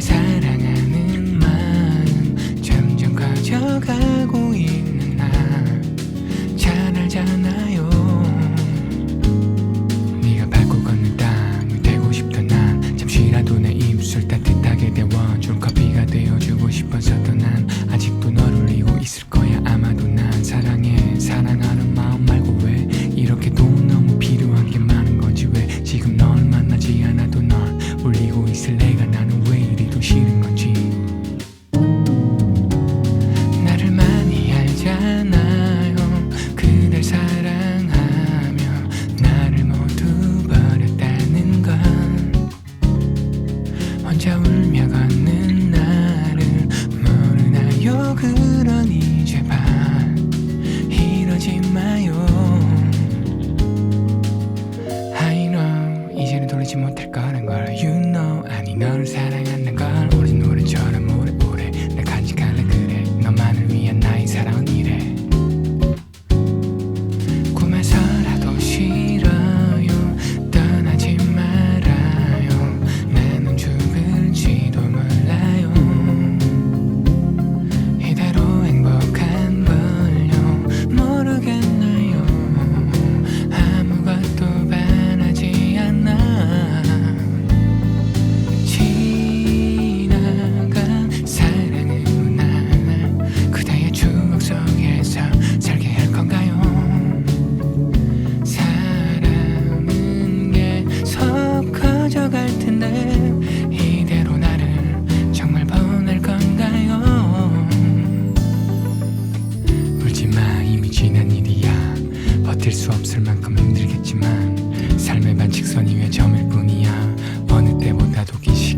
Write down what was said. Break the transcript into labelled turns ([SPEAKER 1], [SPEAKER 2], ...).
[SPEAKER 1] 사랑하는 마음 점점 가져가고 있는 나 잘 알잖아요. 네가 밟고 걷는 땅을 되고 싶던 난. 잠시라도 내 입술 따뜻하게 데워줄 커피가 되어주고 싶어서도 난. 아직도 너 잊고 있을래가 나는 왜 이리도 싫은 건지. 못 버틸 수 없을 만큼 힘들겠지만 삶의 반칙선이 왜 점일 뿐이야? 어느 때보다도 긴 시간